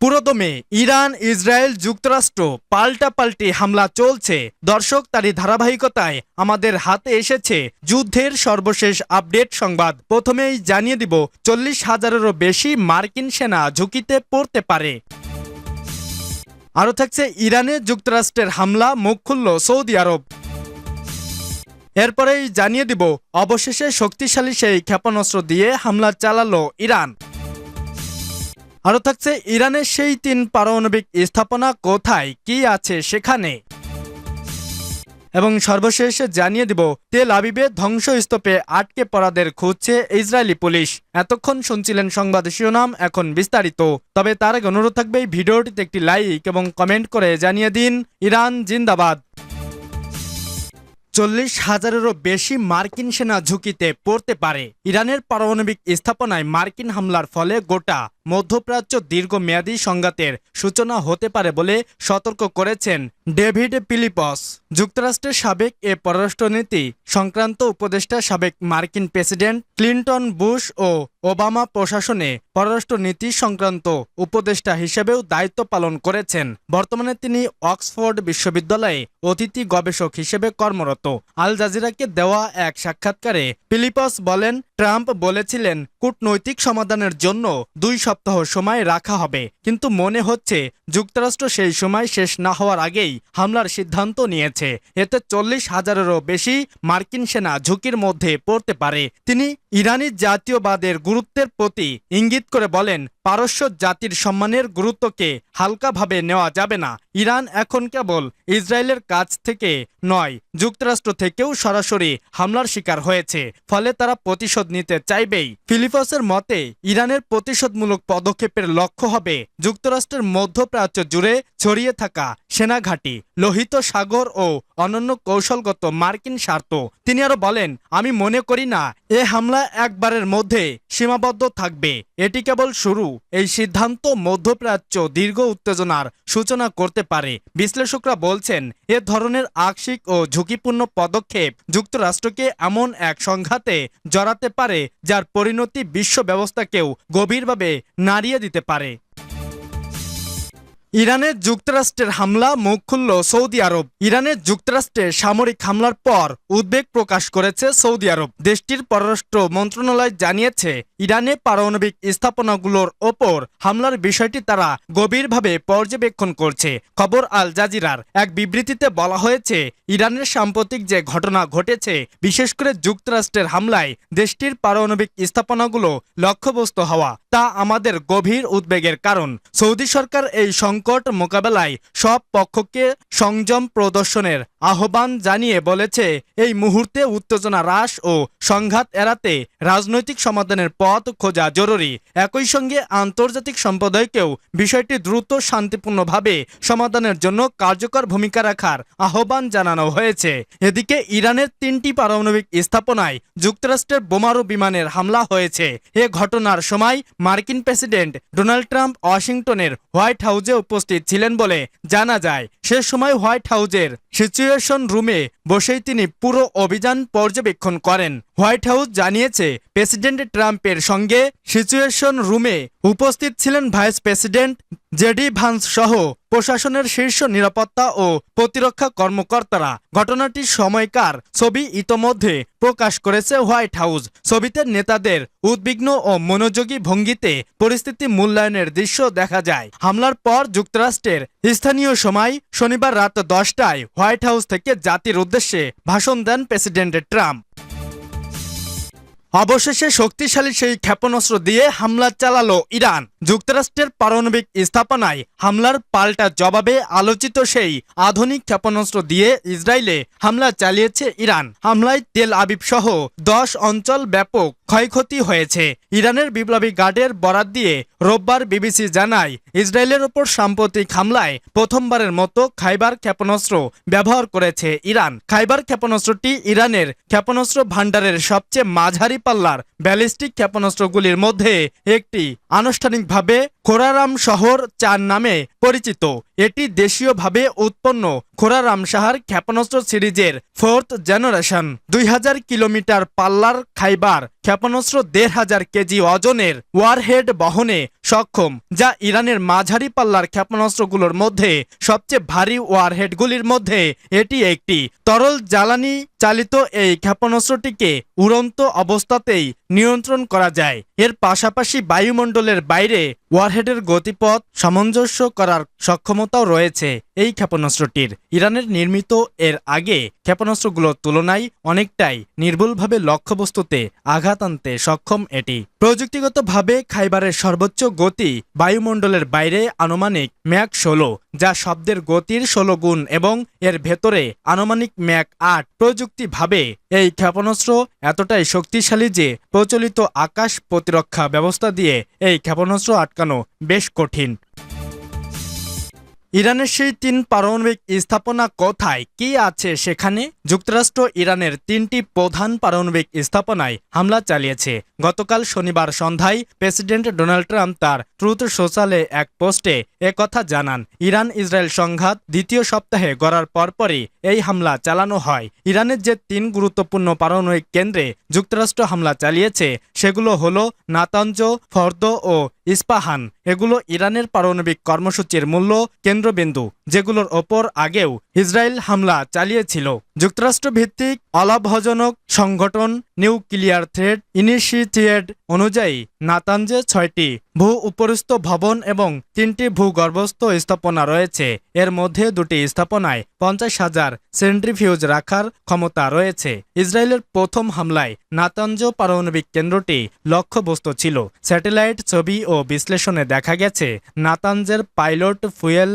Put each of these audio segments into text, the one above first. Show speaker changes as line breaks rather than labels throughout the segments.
পুরোদমে Iran, Israel যুক্তরাষ্ট্র পাল্টাপাল্টি হামলা চলছে। দর্শক, তারই ধারাবাহিকতায় আমাদের হাতে এসেছে যুদ্ধের সর্বশেষ আপডেট সংবাদ। প্রথমেই জানিয়ে দিব, চল্লিশ হাজারেরও বেশি মার্কিন সেনা ঝুঁকিতে পড়তে পারে। আরও থাকছে ইরানে যুক্তরাষ্ট্রের হামলা, মুখ খুলল সৌদি আরব। এরপরেই জানিয়ে দিব, অবশেষে শক্তিশালী সেই ক্ষেপণাস্ত্র দিয়ে হামলা চালালো ইরান। আরও থাকছে ইরানের সেই তিন পারমাণবিক স্থাপনা কোথায়, কি আছে সেখানে? এবং সর্বশেষ জানিয়ে দিব, তেল আবিবে ধ্বংসস্তূপে আটকে পড়াদের খুঁজছে ইসরায়েলি পুলিশ। এতক্ষণ শুনছিলেন সংবাদ শিরোনাম, এখন বিস্তারিত। তবে তার আগে অনুরোধ থাকবে এই ভিডিওটিতে একটি লাইক এবং কমেন্ট করে জানিয়ে দিন, ইরান জিন্দাবাদ। চল্লিশ হাজারেরও বেশি মার্কিন সেনা ঝুঁকিতে পড়তে পারে। ইরানের পারমাণবিক স্থাপনায় মার্কিন হামলার ফলে গোটা মধ্যপ্রাচ্য দীর্ঘমেয়াদী সংঘাতের সূচনা হতে পারে বলে সতর্ক করেছেন ডেভিড পিলিপস যুক্তরাষ্ট্রের সাবেক এ পররাষ্ট্রনীতি সংক্রান্ত উপদেষ্টা সাবেক মার্কিন প্রেসিডেন্ট ক্লিন্টন বুশ ও ওবামা প্রশাসনে পররাষ্ট্রনীতি সংক্রান্ত উপদেষ্টা হিসেবেও দায়িত্ব পালন করেছেন। বর্তমানে তিনি অক্সফোর্ড বিশ্ববিদ্যালয়ে অতিথি গবেষক হিসেবে কর্মরত। আল জাজিরাকে দেওয়া এক সাক্ষাৎকারে পিলিপস বলেন ট্রাম্প বলেছিলেন, কূটনৈতিক সমাধানের জন্য দুই সপ্তাহ সময় রাখা হবে। কিন্তু মনে হচ্ছে, যুক্তরাষ্ট্র সেই সময় শেষ না হওয়ার আগেই হামলার সিদ্ধান্ত নিয়েছে। এতে চল্লিশ হাজারেরও বেশি মার্কিন সেনা ঝুঁকির মধ্যে পড়তে পারে। তিনি ইরানি জাতীয়বাদের গুরুত্বের প্রতি ইঙ্গিত করে বলেন, পারস্য জাতির সম্মানের গুরুত্বকে হালকাভাবে নেওয়া যাবে না। ইরান এখন কেবল ইসরায়েলের কাছ থেকে নয়, যুক্তরাষ্ট্র থেকেও সরাসরি হামলার শিকার হয়েছে। ফলে তারা প্রতিশোধ নিতে চাইবেই। ফিলিপসের মতে, ইরানের প্রতিশোধমূলক পদক্ষেপের লক্ষ্য হবে যুক্তরাষ্ট্রের মধ্যপ্রাচ্য জুড়ে ছড়িয়ে থাকা সেনাঘাঁটি, লোহিত সাগর ও অনন্য কৌশলগত মার্কিন স্বার্থ। তিনি আরও বলেন, আমি মনে করি না, এ হামলা একবারের মধ্যে সীমাবদ্ধ থাকবে। এটি কেবল শুরু। এই সিদ্ধান্ত মধ্যপ্রাচ্য দীর্ঘ উত্তেজনার সূচনা করতে পারে। বিশ্লেষকরা বলছেন, এ ধরনের আকস্মিক ও ঝুঁকিপূর্ণ পদক্ষেপ যুক্তরাষ্ট্রকে এমন এক সংঘাতে জড়াতে পারে, যার পরিণতি বিশ্ব ব্যবস্থাকেও গভীরভাবে নাড়িয়ে দিতে পারে। ইরানের যুক্তরাষ্ট্রের হামলা মুখ খুলল সৌদি আরব। ইরানের যুক্তরাষ্ট্রের সামরিক হামলার পর উদ্বেগ প্রকাশ করেছে সৌদি আরব। দেশটির পররাষ্ট্র মন্ত্রণালয় জানিয়েছে, ইরানে পারমাণবিক স্থাপনাগুলোর ওপর হামলার বিষয়টি তারা গভীরভাবে পর্যবেক্ষণ করছে, খবর আল জাজিরার। এক বিবৃতিতে বলা হয়েছে, ইরানের সাম্প্রতিক যে ঘটনা ঘটেছে, বিশেষ করে যুক্তরাষ্ট্রের হামলায় দেশটির পারমাণবিক স্থাপনাগুলো লক্ষ্যবস্তু হওয়া। তা আমাদের গভীর উদ্বেগের কারণ। সৌদি সরকার এই সংকট মোকাবেলায় সব পক্ষকে সংযম প্রদর্শনের আহ্বান জানিয়ে বলেছে, এই মুহূর্তে উত্তেজনা হ্রাস ও সংঘাত এড়াতে রাজনৈতিক সমাধানের পথ খোঁজা জরুরি। একই সঙ্গে আন্তর্জাতিক সম্প্রদায়কেও বিষয়টি দ্রুত শান্তিপূর্ণভাবে সমাধানের জন্য কার্যকর ভূমিকা রাখার আহ্বান জানানো হয়েছে। এদিকে ইরানের তিনটি পারমাণবিক স্থাপনায় যুক্তরাষ্ট্রের বোমারু বিমানের হামলা হয়েছে। এ ঘটনার সময় মার্কিন প্রেসিডেন্ট ডোনাল্ড ট্রাম্প ওয়াশিংটনের হোয়াইট হাউসে উপস্থিত ছিলেন বলে জানা যায়। সে সময় হোয়াইট হাউসের সিচুয়েশন রুমে বসেই তিনি পুরো অভিযান পর্যবেক্ষণ করেন। হোয়াইট হাউস জানিয়েছে, প্রেসিডেন্ট ট্রাম্পের সঙ্গে সিচুয়েশন রুমে উপস্থিত ছিলেন ভাইস প্রেসিডেন্ট জেডি ভান্স সহ প্রশাসনের শীর্ষ নিরাপত্তা ও প্রতিরক্ষা কর্মকর্তারা। ঘটনাটির সময়কার ছবি ইতোমধ্যে প্রকাশ করেছে হোয়াইট হাউস। ছবিতে নেতাদের উদ্বিগ্ন ও মনোযোগী ভঙ্গিতে পরিস্থিতি মূল্যায়নের দৃশ্য দেখা যায়। হামলার পর যুক্তরাষ্ট্রের স্থানীয় সময় শনিবার রাত দশটায় হোয়াইট হাউস থেকে জাতির উদ্দেশ্যে ভাষণ দেন প্রেসিডেন্ট ট্রাম্প। অবশেষে শক্তিশালী সেই ক্ষেপণাস্ত্র দিয়ে হামলা চালালো ইরান। যুক্তরাষ্ট্রের পারমাণবিক স্থাপনায় হামলার পাল্টা জবাবে আলোচিত সেই আধুনিক ক্ষেপণাস্ত্র দিয়ে ইসরায়েলে হামলা চালিয়েছে ইরান। হামলায় তেল আবিব সহ দশ অঞ্চল ব্যাপক ক্ষয়ক্ষতি হয়েছে। ইরানের বিপ্লবী গার্ডের বরাত দিয়ে রোববার বিবিসি জানায়, ইসরায়েলের ওপর সাম্প্রতিক হামলায় প্রথমবারের মতো খাইবার ক্ষেপণাস্ত্র ব্যবহার করেছে ইরান। খাইবার ক্ষেপণাস্ত্রটি ইরানের ক্ষেপণাস্ত্র ভাণ্ডারের সবচেয়ে মাঝারি পাল্লার ব্যালিস্টিক ক্ষেপণাস্ত্রগুলির মধ্যে একটি। আনুষ্ঠানিকভাবে খোরারাম শহর চার নামে পরিচিত। এটি দেশীয়ভাবে উৎপন্ন খোরারাম সাহার ক্ষেপণাস্ত্র সিরিজের ফোর্থ জেনারেশন। দুই হাজার কিলোমিটার পাল্লার খাইবার ক্ষেপণাস্ত্র দেড় হাজার কেজি ওজনের ওয়ারহেড বহনে সক্ষম, যা ইরানের মাঝারি পাল্লার ক্ষেপণাস্ত্রগুলোর মধ্যে সবচেয়ে ভারী ওয়ারহেডগুলির মধ্যে এটি একটি। তরল জ্বালানি চালিত এই ক্ষেপণাস্ত্রটিকে উড়ন্ত অবস্থাতেই নিয়ন্ত্রণ করা যায়। এর পাশাপাশি বায়ুমণ্ডলের বাইরে ওয়ারহেডের গতিপথ সামঞ্জস্য করার সক্ষমতাও রয়েছে। এই ক্ষেপণাস্ত্রটির ইরানের নির্মিত এর আগে ক্ষেপণাস্ত্রগুলোর তুলনায় অনেকটাই নির্ভুলভাবে লক্ষ্যবস্তুতে আঘাত আনতে সক্ষম এটি। প্রযুক্তিগতভাবে খাইবারের সর্বোচ্চ গতি বায়ুমণ্ডলের বাইরে আনুমানিক ম্যাক ষোলো, যা শব্দের গতির ষোলো গুণ এবং এর ভেতরে আনুমানিক ম্যাক আট। প্রযুক্তিভাবে এই ক্ষেপণাস্ত্র এতটাই শক্তিশালী যে প্রচলিত আকাশ প্রতিরক্ষা ব্যবস্থা দিয়ে এই ক্ষেপণাস্ত্র আটকানো বেশ কঠিন। ইরানের সেই তিন পারমাণবিক স্থাপনা কোথায়? কি আছে সেখানে? যুক্তরাষ্ট্র ইরানের তিনটি প্রধান পারমাণবিক স্থাপনায় হামলা চালিয়েছে। গতকাল শনিবার সন্ধ্যায় প্রেসিডেন্ট ডোনাল্ড ট্রাম্প তার ট্রুথ সোশ্যালে এক পোস্টে কথা জানান। ইরান ইসরায়েল সংঘাত দ্বিতীয় সপ্তাহে গড়ার পরপরই এই হামলা চালানো হয়। ইরানের যে তিন গুরুত্বপূর্ণ পারমাণবিক কেন্দ্রে যুক্তরাষ্ট্র হামলা চালিয়েছে, সেগুলো হলো নাতাঞ্জ ফর্দ ও ইস্পাহান এগুলো ইরানের পারমাণবিক কর্মসূচির মূল্য কেন্দ্রবিন্দু। যেগুলোর ওপর আগেও ইসরায়েল হামলা চালিয়েছিল। যুক্তরাষ্ট্রভিত্তিক অলাভজনক সংগঠন নিউক্লিয়ার থ্রেড ইনিশিয়েটিভ অনুযায়ী নাতাঞ্জে ছয়টি ভূ উপরস্থ ভবন এবং তিনটি ভূগর্ভস্থ স্থাপনা রয়েছে, এর মধ্যে দুটি স্থাপনায় পঞ্চাশ হাজার সেন্ট্রিফিউজ রাখার ক্ষমতা রয়েছে। ইসরায়েলের প্রথম হামলায় নাতাঞ্জ পারমাণবিক কেন্দ্রটি লক্ষ্যবস্তু ছিল, স্যাটেলাইট ছবি ও বিশ্লেষণে দেখা গেছে নাতাঞ্জের পাইলট ফুয়েল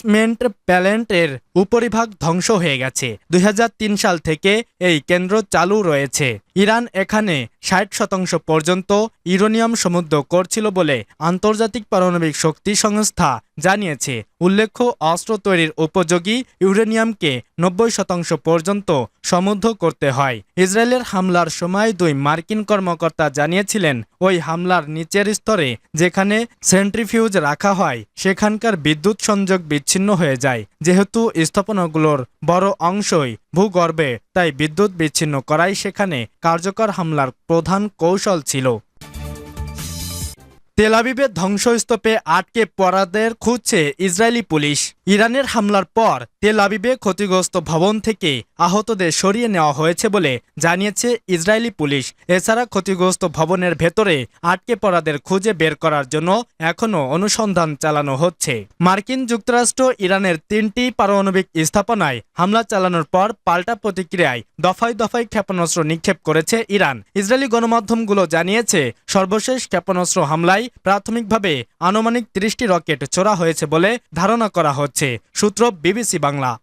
এনরিচমেন্ট প্যালেন্টের উপরিভাগ ধ্বংস হয়ে গেছে। দুই হাজার তিন সাল থেকে এই কেন্দ্র চালু রয়েছে। ইরান এখানে ষাট শতাংশ পর্যন্ত ইউরোনিয়াম সমুদ্র করছিল বলে আন্তর্জাতিক পারমাণবিক শক্তি সংস্থা জানিয়েছে। উল্লেখ্য, অস্ত্র তৈরির উপযোগী ইউরেনিয়ামকে নব্বই শতাংশ পর্যন্ত সমুদ্ধ করতে হয়। ইসরায়েলের হামলার সময় দুই মার্কিন কর্মকর্তা জানিয়েছিলেন, ওই হামলার নিচের স্তরে যেখানে সেন্ট্রিফিউজ রাখা হয়, সেখানকার বিদ্যুৎ সংযোগ বিচ্ছিন্ন হয়ে যায়। যেহেতু স্থাপনাগুলোর বড় অংশই ভূগর্ভে, তাই বিদ্যুৎ বিচ্ছিন্ন করাই সেখানে কার্যকর হামলার প্রধান কৌশল ছিল। তেলাবিবের ধ্বংসস্তূপে আটকে পড়াদের খুঁজছে ইসরায়েলি পুলিশ। ইরানের হামলার পর তেল আবিবে ক্ষতিগ্রস্ত ভবন থেকে আহতদের সরিয়ে নেওয়া হয়েছে বলে জানিয়েছে ইসরায়েলি পুলিশ। এছাড়া ক্ষতিগ্রস্ত ভবনের ভেতরে আটকে পড়াদের খুঁজে বের করার জন্য এখনও অনুসন্ধান চালানো হচ্ছে। মার্কিন যুক্তরাষ্ট্র ইরানের তিনটি পারমাণবিক স্থাপনায় হামলা চালানোর পর পাল্টা প্রতিক্রিয়ায় দফায় দফায় ক্ষেপণাস্ত্র নিক্ষেপ করেছে ইরান। ইসরায়েলি গণমাধ্যমগুলো জানিয়েছে, সর্বশেষ ক্ষেপণাস্ত্র হামলায় প্রাথমিকভাবে আনুমানিক ত্রিশটি রকেট ছোড়া হয়েছে বলে ধারণা করা হচ্ছে। সূত্র বিবিসি বাংলা।